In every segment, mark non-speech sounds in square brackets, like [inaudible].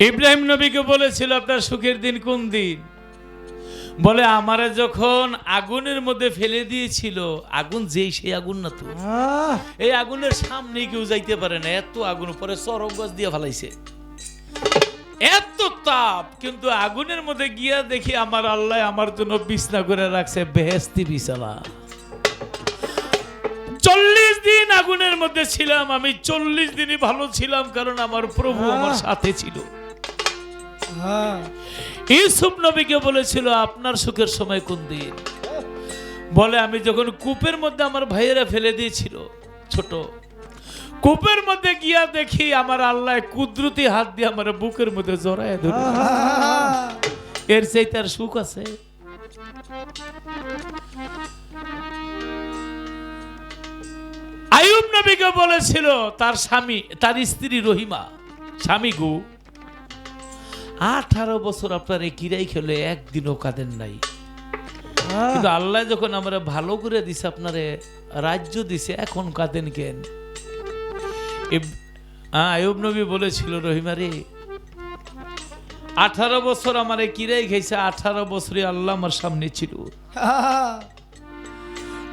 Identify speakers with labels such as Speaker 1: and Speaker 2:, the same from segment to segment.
Speaker 1: ইব্রাহিম নবীকে বলেছিল আপনার সুখের দিন কোন দিন? বলে আমারে যখন আগুনের মধ্যে ফেলে দিয়েছিল আগুন যেই সেই আগুন না তো। এই আগুনের সামনে কেউ যাইতে পারে না এত আগুন পরে চরক গাছ দিয়ে ফেলাইছে। এত তাপ কিন্তু আগুনের মধ্যে গিয়া দেখি আমার আল্লাহ আমার জন্য বিছনা করে রাখছে বেহেস্তি বিছানা। চল্লিশ দিন আগুনের মধ্যে ছিলাম আমি চল্লিশ দিনই ভালো ছিলাম কারণ আমার প্রভু আমার সাথে ছিল। ইউসুফ নবীকে বলেছিল আপনার সুখের সময় কোন দিন? বলে আমি যখন কূপের মধ্যে আমার ভাইয়েরা ফেলে দিয়েছিল ছোট কূপের মধ্যে গিয়া দেখি আমার আল্লাহ কুদরতি হাত দিয়ে আমার বুকের মধ্যে জড়ায় ধরে এর সেই তার সুখ আছে। আয়ুব নবীকে বলেছিল তার স্বামী তার স্ত্রী রহিমা স্বামী গু আঠারো বছর আপনার এই কিরাই খেলে একদিনও কাঁদেন নাই। কিন্তু আল্লাহ যখন আমরা ভালো করে দিছে আপনারে রাজ্য দিছে এখন কাঁদেন কেন? আয়ুব নবী বলেছিল রহিমা রে আঠারো বছর আমার কিরাই খেয়েছে আঠারো বছরই আল্লাহ আমার সামনে ছিল।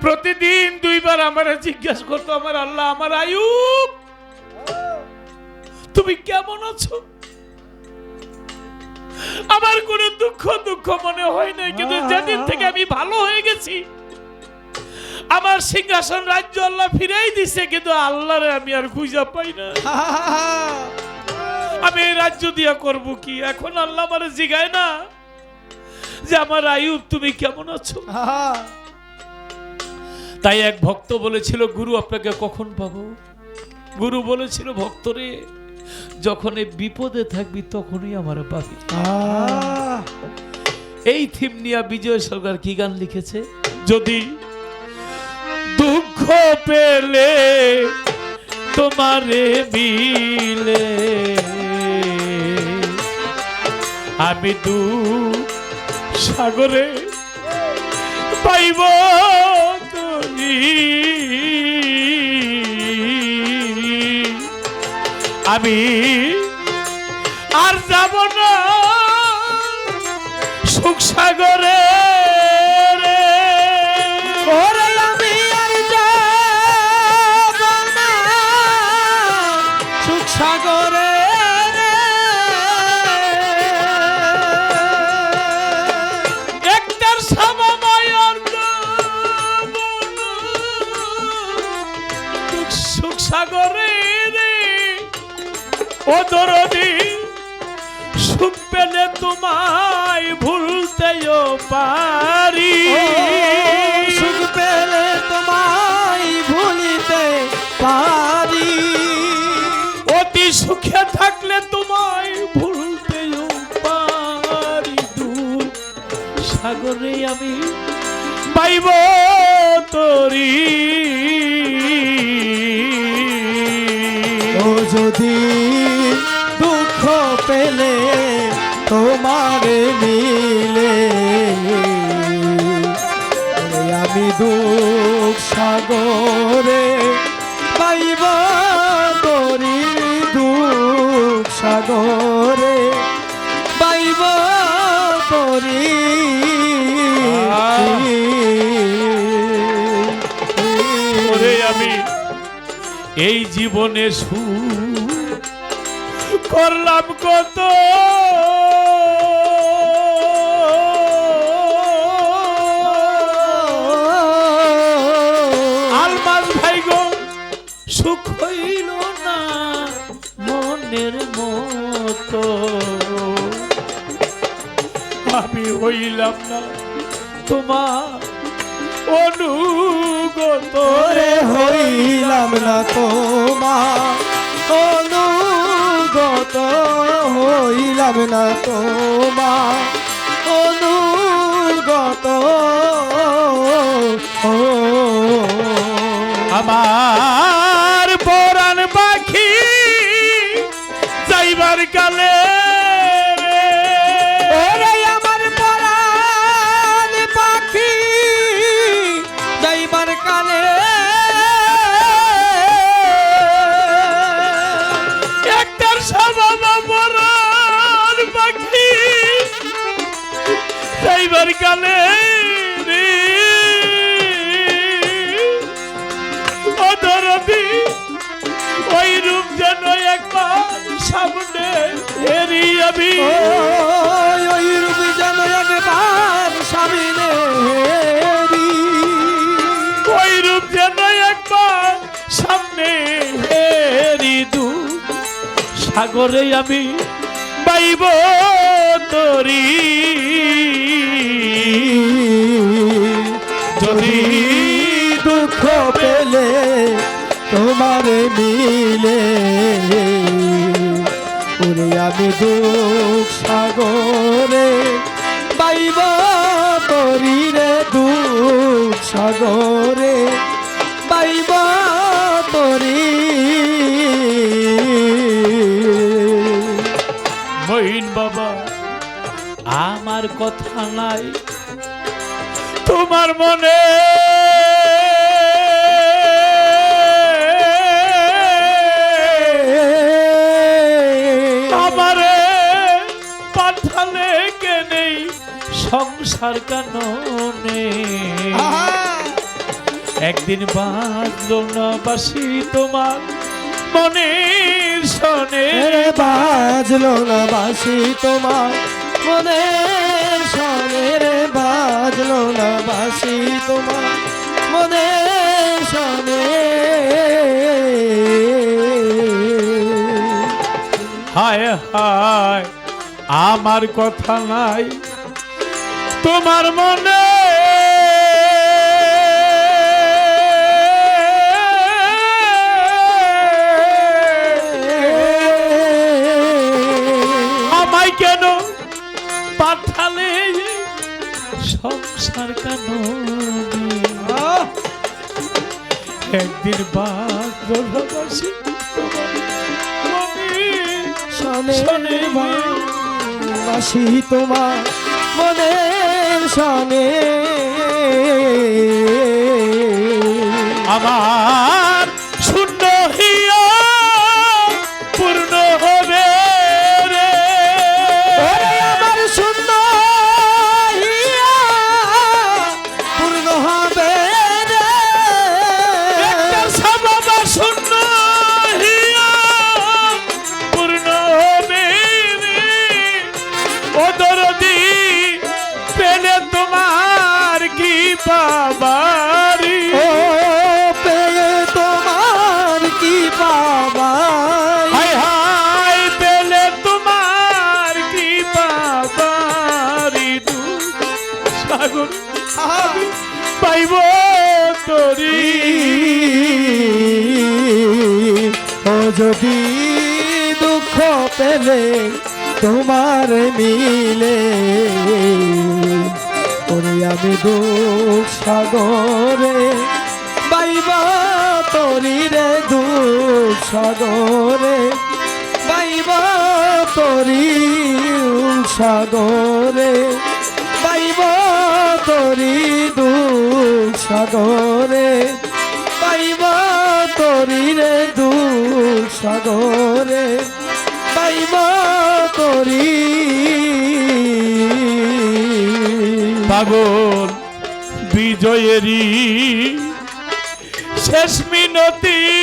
Speaker 1: প্রতিদিন দুইবার আমার জিজ্ঞাসা করতো আমার আল্লাহ আমার আয়ুব তুমি কেমন আছো? আমার কোনো দুঃখ দুঃখ মনে হয় না কিন্তু যেদিন থেকে আমি ভালো হয়ে গেছি আমার সিংহাসন রাজ্য আল্লাহ ফিরাই দিছে কিন্তু আল্লাহরে আমি আর খুঁজা পাই না। [laughs] আমি এই রাজ্য দিয়া করব কি? এখন আল্লাহ আমার জিগায় না যে আমার আয়ুব তুমি কেমন আছো? [laughs] তাই এক ভক্ত বলেছিল গুরু আপনাকে কখন পাবো? গুরু বলেছিল ভক্তরে যখন বিপদে থাকবি, তখনই আমার পাবি। এই থিম নিয়ে বিজয় সরকার কি গান লিখেছে? যদি দুঃখ পেলে তোমারে মিলে, আমি দু সাগরে পাইব তুমি। আমি আর যাব না সুখ সাগরে। ও দরদি সুখ পেলে তোমায় ভুলতেও পারি।
Speaker 2: সুখ পেলে তোমায় ভুলিতে পারি।
Speaker 1: অতি সুখে থাকলে তোমায় ভুলতেও পারি। দূর সাগরে আমি পাইব তরি।
Speaker 2: তরি
Speaker 1: আমি এই জীবনে সু করলাম কত। আলমাস ভাই গো, সুখ হইল না মনের মতো। আমি হইলাম না। তোমার অনুগত
Speaker 2: তোরে হইলাম না তোমার অনুগত হইলাম না তোমার অনুগত ও।
Speaker 1: আমার সুন্দর কালে রে। অদরদি ওই রূপ যেন একবার সামনে হেরি আমি।
Speaker 2: ওই রূপী যেন একবার সামনে হেরি।
Speaker 1: ওই রূপ যেন একবার সামনে হেরি দু সাগরে আমি পাইব তরি
Speaker 2: যদি দুঃখ পেলে তোমার মিলে ওরে আমি দুঃখ সাগরে
Speaker 1: নাই তোমার মনে আমারে পাঠালে কে নেই? সংসার কাননে। একদিন বাঁচলো না বাসি তোমার মনের সনে।
Speaker 2: বাজলো না বাসি তোমার মনে। সনে বাজল বাজলো না বাসি তোমার মনে সনে
Speaker 1: হায় হায়, আমার কথা নাই, তোমার মনে একদিন
Speaker 2: সনে
Speaker 1: শোনে
Speaker 2: বাসি তোমার মনে সনে
Speaker 1: আমার পাইব তরি।
Speaker 2: ও যদি দুঃখ পেলে তোমার মিলে, ওরে আমি দুঃখ সাগরে বাইবা তরি রে, দুঃখ সাগরে বাইবা তরি সাগরে তরি দুঃখ সাগরে পাইবা তরি রে দুঃখ সাগরে পাইবা তরি।
Speaker 1: পাগল বিজয়েরই শেষ মিনতি।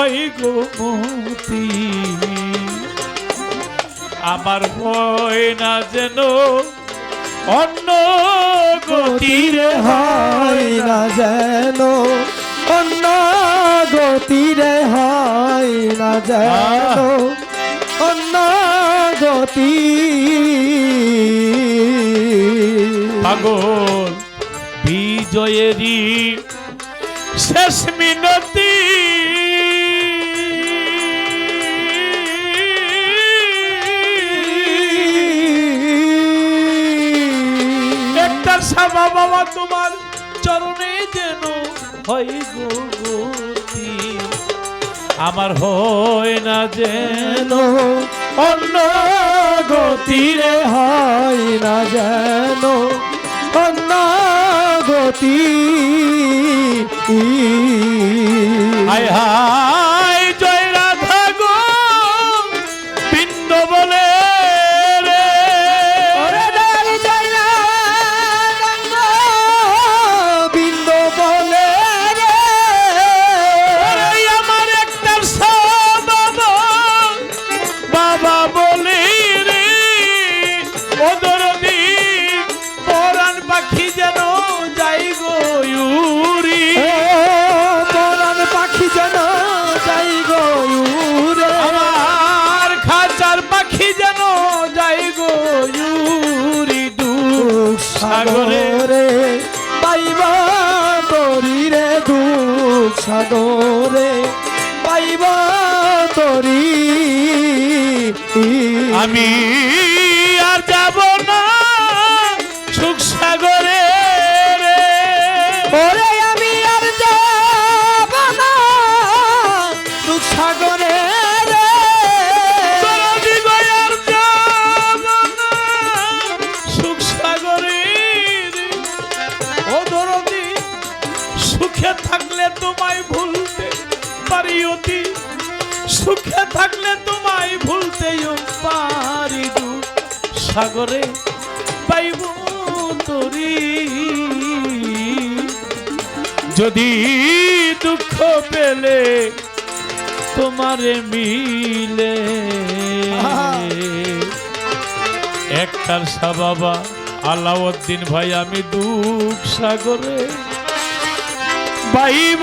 Speaker 1: হয় গো মতি। আমার হয় না যেন অন্য গতির
Speaker 2: হয় না যেন। অন্য গতিরে হয় না যেন। অন্য গতি।
Speaker 1: পাগল বিজয়েরই শেষ মিনতি। আশা বাবা মা, তোমার চরণে যেন হয় গুগতি আমার হয় না যেন
Speaker 2: অন্য গতিরে হয় না যেন
Speaker 1: অন্য গতি। আয় হায়।
Speaker 2: সাদরে পাইবা তরি।
Speaker 1: আমি পারি দু সাগরে পাইব তরি। যদি দুঃখ পেলে তোমারে মিলে। একটার সা বাবা, আলাউদ্দিন ভাই, আমি দুঃখ সাগরে বাইব